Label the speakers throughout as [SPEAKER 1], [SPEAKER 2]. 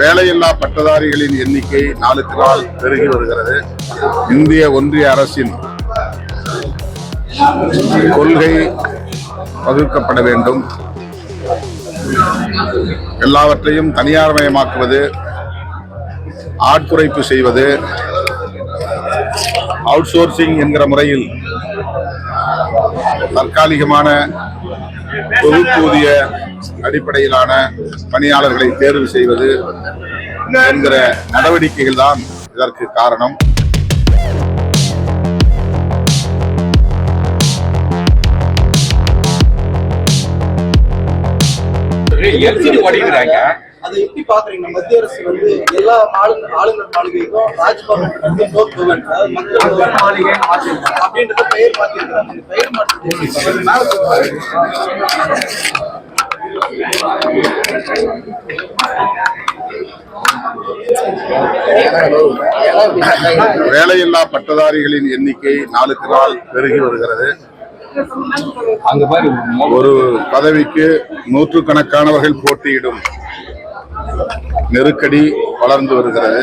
[SPEAKER 1] வேலையில்லா பட்டதாரிகளின் எண்ணிக்கை நாளுக்கு நாள் பெருகி வருகிறது. இந்திய ஒன்றிய அரசின் கொள்கை வகுக்கப்பட வேண்டும். எல்லாவற்றையும் தனியார்மயமாக்குவது ஆட்குறைப்பு செய்வது அவுட் சோர்சிங் என்கிற முறையில் தற்காலிகமான தொகுப்பூதிய அடிப்படையிலான பணியாளர்களை தேர்வு செய்வது என்கிற நடவடிக்கைகள் தான் இதற்கு காரணம்.
[SPEAKER 2] எரிச்சிட்டு ஓடிக்கிறாங்க
[SPEAKER 3] அதை எப்படி பாக்குறீங்க? மத்திய அரசு வந்து எல்லா ஆளுநர் ஆளுநர் மாளிகைக்கும் ராஜ்பவன் மக்கள் மாளிகை அப்படின்றத பெயர் இந்த பெயர் சொல்லுங்க.
[SPEAKER 1] வேலையில்லா பட்டதாரிகளின் எண்ணிக்கை நாளுக்கு நாள் பெருகி வருகிறது. ஒரு பதவிக்கு நூற்றுக்கணக்கானவர்கள் போட்டியிடும் நெருக்கடி வளர்ந்து வருகிறது.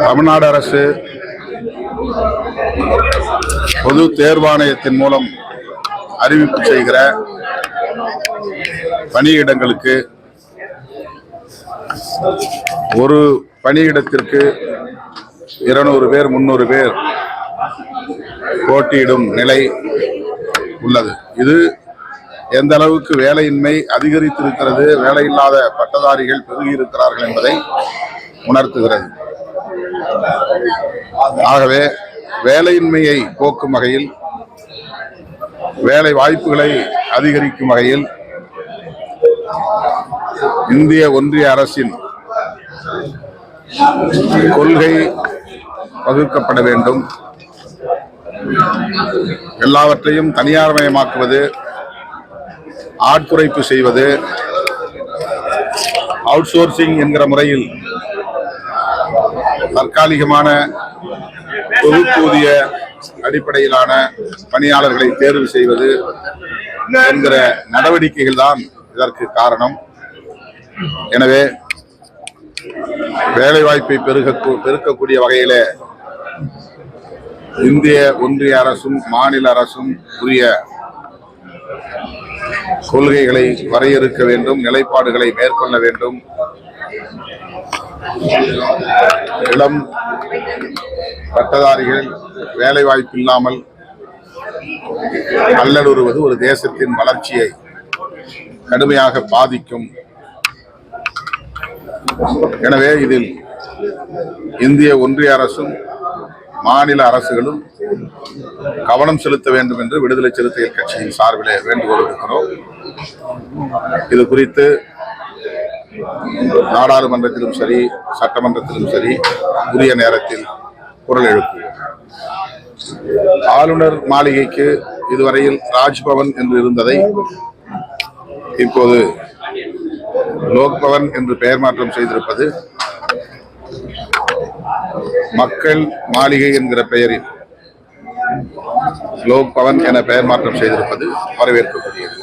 [SPEAKER 1] தமிழ்நாடு அரசு பொது தேர்வாணையத்தின் மூலம் அறிவிப்பு செய்கிற பணியிடங்களுக்கு ஒரு பணியிடத்திற்கு இருநூறு பேர் முன்னூறு பேர் போட்டியிடும் நிலை உள்ளது. இது எந்த அளவுக்கு வேலையின்மை அதிகரித்திருக்கிறது வேலையில்லாத பட்டதாரிகள் பெருகி இருக்கிறார்கள் என்பதை உணர்த்துகிறது. ஆகவே வேலையின்மையை போக்கும் வகையில் வேலை வாய்ப்புகளை அதிகரிக்கும் வகையில் இந்திய ஒன்றிய அரசின் கொள்கை வகுக்கப்பட வேண்டும். எல்லாவற்றையும் தனியார்மயமாக்குவது ஆட்குறைப்பு செய்வது அவுட் சோர்சிங் என்கிற முறையில் தற்காலிகமான தொகுப்பூதிய அடிப்படையிலான பணியாளர்களை தேர்வு செய்வது என்கிற நடவடிக்கைகள் தான் இதற்கு காரணம். எனவே வேலைவாய்ப்பை பெருக பெருக்கக்கூடிய வகையிலே இந்திய ஒன்றிய அரசும் மாநில அரசும் உரிய கொள்கைகளை வரையறுக்க வேண்டும் நிலைப்பாடுகளை மேற்கொள்ள வேண்டும். இளம் பட்டதாரிகள் வேலை வாய்ப்பு இல்லாமல் அல்லலுறுவது ஒரு தேசத்தின் வளர்ச்சியை கடுமையாக பாதிக்கும். எனவே இதில் இந்திய ஒன்றிய அரசும் மாநில அரசுகளும் கவனம் செலுத்த வேண்டும் என்று விடுதலை சிறுத்தைகள் கட்சியின் சார்பிலே வேண்டுகோள் விடுக்கிறோம். இது குறித்து நாடாளுமன்றத்திலும் சரி சட்டமன்றத்திலும் சரி உரிய நேரத்தில் குரல் எழுப்புவோம். ஆளுநர் மாளிகைக்கு இதுவரையில் ராஜ்பவன் என்று இருந்ததை இப்போது லோக்பவன் என்று பெயர் மாற்றம் செய்திருப்பது மக்கள் மாளிகை என்கிற பெயரில் லோக் பவன் என பெயர் மாற்றம் செய்திருப்பது வரவேற்கக்கூடியது.